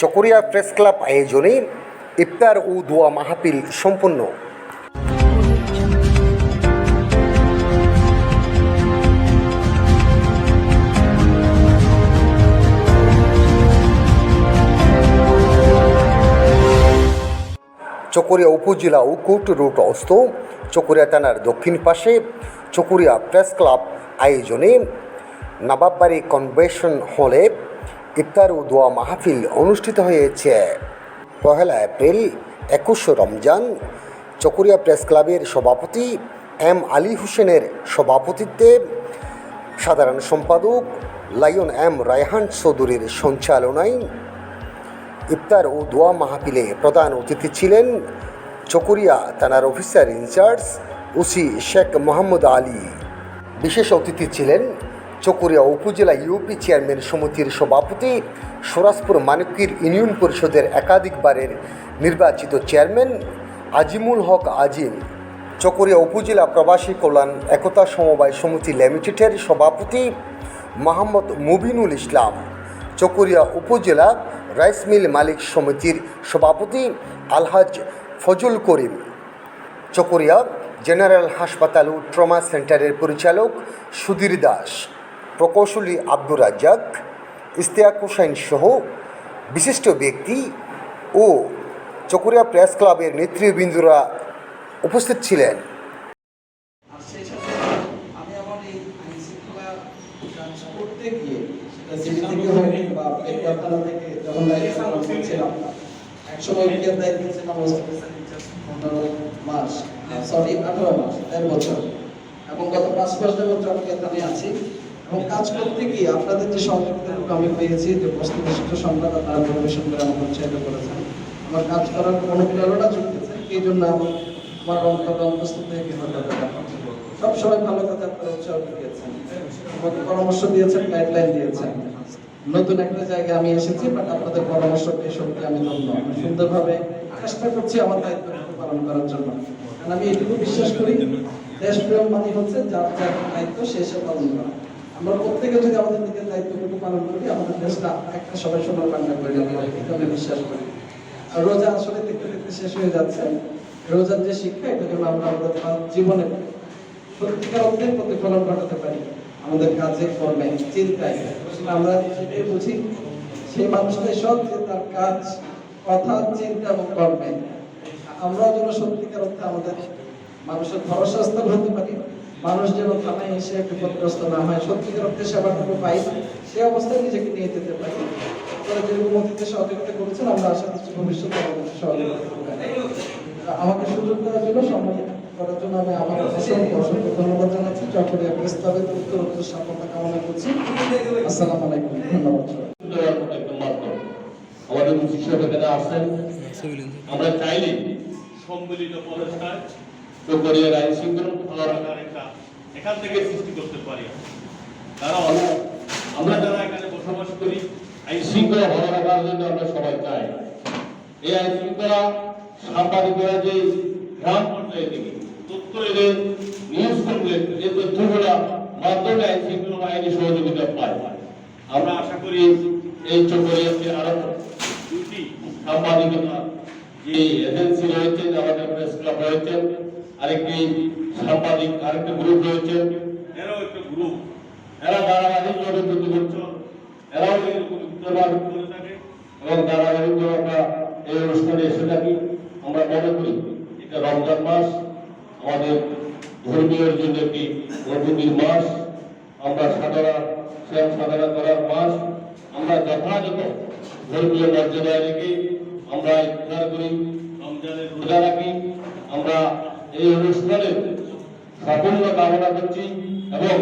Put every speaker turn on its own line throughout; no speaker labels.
Chakaria press club আয়োজনে ইফতার ও দোয়া মাহফিল সম্পন্ন। চকরিয়া উপজেলা ও কোর্ট রোড চকরিয়া থানার দক্ষিণ পাশে চকরিয়া প্রেস ক্লাব আয়োজনে নবাববাড়ি কনভেনশন হলে ইফতার ও দোয়া মাহফিল অনুষ্ঠিত হয়েছে। পহেলা এপ্রিল, একুশ রমজান, চকরিয়া প্রেস ক্লাবের সভাপতি এম আলী হোসেনের সভাপতিত্বে সাধারণ সম্পাদক লায়ন এম রায়হান চৌধুরীর সঞ্চালনায় ইফতার ও দোয়া মাহফিলে প্রধান অতিথি ছিলেন চকরিয়া থানার officer in charge OC Sheikh Mohammad Ali. বিশেষ অতিথি ছিলেন চকরিয়া উপজেলা ইউপি চেয়ারম্যান সমিতির সভাপতি সরাসপুর মানিকির ইউনিয়ন পরিষদের একাধিকবারের নির্বাচিত চেয়ারম্যান আজিমুল হক আজিম, চকরিয়া উপজেলা প্রবাসী কল্যাণ একতা সমবায় সমিতি লিমিটেডের সভাপতি মোহাম্মদ মুবিনুল ইসলাম, চকরিয়া উপজেলা রাইস মিল মালিক সমিতির সভাপতি আলহাজ ফজল করিম, চকরিয়া জেনারেল হাসপাতাল ও ট্রমা সেন্টারের পরিচালক সুধীর দাস। প্রকৌশলী আব্দুর রাজ্জাক ইস্তেয়াক হোসেন সহ বিশিষ্ট ব্যক্তি ও চকরিয়া প্রেস ক্লাবের নেতৃবৃন্দরা উপস্থিত ছিলেন।
এবং গত পাঁচ মাস আমি এখানে আছি। এবং কাজ করতে গিয়ে আপনাদের যে সহযোগিতাটুকু আমি পেয়েছি, যে বস্তুনিষ্ঠ সংবাদ আপনারা পরিবেশন করে আমাকে উৎসাহিত করেছেন, আমার কাজ করার অনুপ্রেরণা জুগতেছে এই জন্য আমি আমার অন্তর অন্তস্থ থেকে সব সময় ভালো কাজ আপনারা উৎসাহ দিয়েছেন। আমাকে পরামর্শ দিয়েছেন গাইডলাইন দিয়েছেন। নতুন একটা জায়গায় আমি এসেছি বাট আপনাদের পরামর্শ পেয়ে সত্যি আমি ধন্য। সুন্দরভাবে চেষ্টা করছি আমার দায়িত্ব পালন করার জন্য। কারণ আমি এটুকু বিশ্বাস করি, দেশপ্রেম মানে হচ্ছে যার যার দায়িত্ব সে সে পালন করা। আমরা প্রত্যেকে যদি আমাদের নিজের দায়িত্বটুকু পালন করি, আমাদের দেশটা একটা সবাই সোনার বাংলা করে আমি বিশ্বাস করি। আর রোজা আসলে দেখতে দেখতে শেষ হয়ে যাচ্ছে। রোজার যে শিক্ষা, এটা যেন আমরা আমাদের জীবনে সত্যিকার অর্থে প্রতিফলন ঘটাতে পারি, আমাদের কাজে, কর্মে, চিন্তায়। আমরা সেটাই বুঝি, সেই মানুষটাই সৎ যে তার কাজ, কথা, চিন্তা এবং কর্মে। আমরাও যেন সত্যিকার অর্থে আমাদের মানুষের ভরসাস্থল হতে পারি। মানুষ যেন থানায় এসে বিপদগ্রস্ত না হয় সত্যিকার অর্থে সেবাটুকু পাই সে অবস্থায় নিজেকে নিয়ে যেতে পারি। আপনারা যেরকম অতীতে সহযোগিতা করেছেন আমরা আশা করছি ভবিষ্যতে আমাদের সহযোগিতা আমাকে সুযোগ দেওয়ার জন্য সম্মান করার জন্য আমি আমার অসংখ্য অসংখ্য ধন্যবাদ জানাচ্ছি। চকরিয়া প্রস্তাবে উত্তর উত্তর সাফল্য কামনা করছি। আসসালামু আলাইকুম ধন্যবাদ
আমাদের শিক্ষক এখানে আসেন আমরা চাইলে
সম্মিলিত প্রচেষ্টায়
চকরিয়ার আইন শৃঙ্খলা
এখান থেকে সৃষ্টি করতে পারি কারণ
আমরা-
যারা এখানে বসবাস করি
আইন শৃঙ্খলা ভালো রাখার জন্য আমরা সবাই চাই। এই আইন শৃঙ্খলা সাংবাদিকরা যে গ্রাম পর্যায়ে থেকে তথ্য এলে নিউজ করলে যে তথ্যগুলা মাধ্যমে আইন শৃঙ্খলা বাহিনী সহযোগিতা পায়। আমরা আশা করি এই চকরিয়াতে আরও দুটি সাংবাদিকতা যে এজেন্সি রয়েছে যে আমাদের প্রেস ক্লাব রয়েছে আরেকটি সাংবাদিক আরেকটি গ্রুপ রয়েছে
এরাও একটা গ্রুপ
এরা ধারাবাহিকভাবে তৈরি করছে এরাও এরকম
করে থাকে।
এবং ধারাবাহিকভাবে আমরা এই অনুষ্ঠানে এসে থাকি। আমরা মনে করি এটা রমজান মাস। আমাদের ধর্মীয় জন্য একটি পবিত্র মাস। আমরা সাধারণ শ্যাম সাধনা করার মাস। আমরা যথাযথ ধর্মীয় মর্যাদায় রেখে আমরা ইফতার করি রোজা রাখি। আমরা এই অনুষ্ঠানের সাফল্য কামনা করছি এবং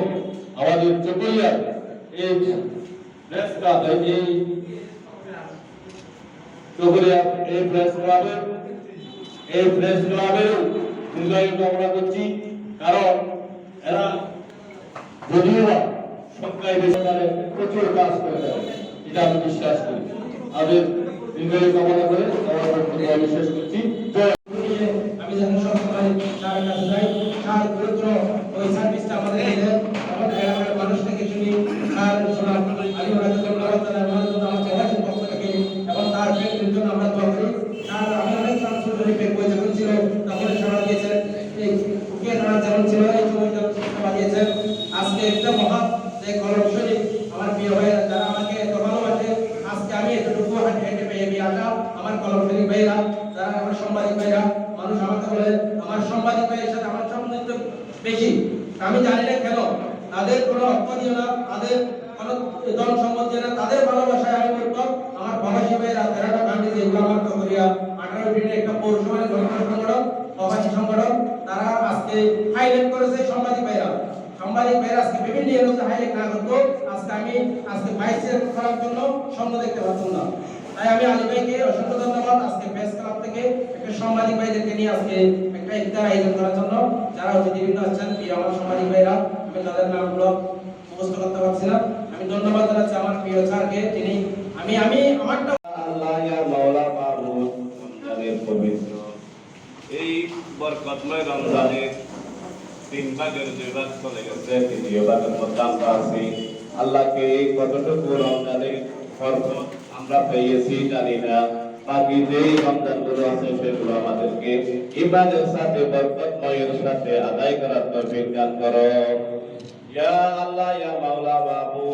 আমাদের চকরিয়ার এই প্রেস ক্লাব এই চকরিয়া এই প্রেস ক্লাবের এই প্রেস ক্লাবের দীর্ঘায়ু কামনা করছি। কারণ এরা যদিও বা সরকারি প্রচুর কাজ করে এটা আমি বিশ্বাস করি। আমাদের দীর্ঘায়ু কামনা করে আমি শেষ করছি।
আমি যেন সবসময় স্যারের কাছে যাই স্যার দ্রুত ওই সার্ভিসটা আমাদের দিলে আমাদের এলাকার মানুষটাকে শুনি স্যার সোনার আলী রাজুল্লাহ তারা আমাদের জন্য আমাকে দেশের পক্ষ থেকে এবং তার
পেটের জন্য আমরা দোয়া করি। স্যার আমি অনেক ট্রান্সফার করি বই যখন ছিল তখন সারা দিয়েছেন। এই কে সারা যেমন ছিল, এই সময় যেমন সারা দিয়েছেন। আজকে একটা মহা, যে কলম ভাইরা যারা আমার সাংবাদিক ভাইরা মানুষ আমাকে বলে, আমার সাংবাদিক ভাইয়ের সাথে আমার সম্বন্ধ বেশি। আমি জানি না কেন, তাদের কোনো অর্থ দিও না, তাদের কোনো সম্মত দিও না, তাদের ভালোবাসায় আমি বলতো আমার প্রবাসী ভাইরা তেরোটা কান্ট্রি যেগুলো আমার করিয়া আঠারো দিনের একটা পৌরসভার জনগণ সংগঠন, প্রবাসী সংগঠন, তারা আজকে হাইলাইট করেছে সাংবাদিক ভাইরা সাংবাদিক ভাইরা আজকে বিভিন্ন ইউনিভার্সিটি হাইলাইট না করতো আজকে আমি, আজকে ভাইস করার জন্য স্বপ্ন দেখতে পারতাম না। তাই আমি আলী ভাইকে অসংখ্য ধন্যবাদ। আজকে প্রেস ক্লাব থেকে একটা সাংবাদিক ভাইদেরকে নিয়ে আজকে একটা ইফতার আয়োজন করার জন্য। যারা অতিথিবৃন্দ আছেন, প্রিয় আমার সাংবাদিক ভাইরা, আমি তাদের নামগুলো মুখস্থ করতে পারছি না। আমি ধন্যবাদ জানাচ্ছি আমার প্রিয় স্যারকে, যিনি আমি আমি, আমারটা
আল্লাহ ইয়া মাওলা মাহমুদ রমজানের পবিত্র।
এই বরকতময় রমজানের তিন ভাগের দুই ভাগ চলে গেছে
দ্বিতীয় ভাগের মধ্যে আমরা আছি। আল্লাহকে এই কতটুকু রমজানের বরকত আমরা পেয়েছি জানি না বাকি যেই সন্তানগুলো আছে সেগুলো আমাদেরকে ইমানের সাথে, বরকতময়ের সাথে আদায় করার তৌফিক দান করো। ইয়া আল্লাহ, ইয়া মাওলা বাবু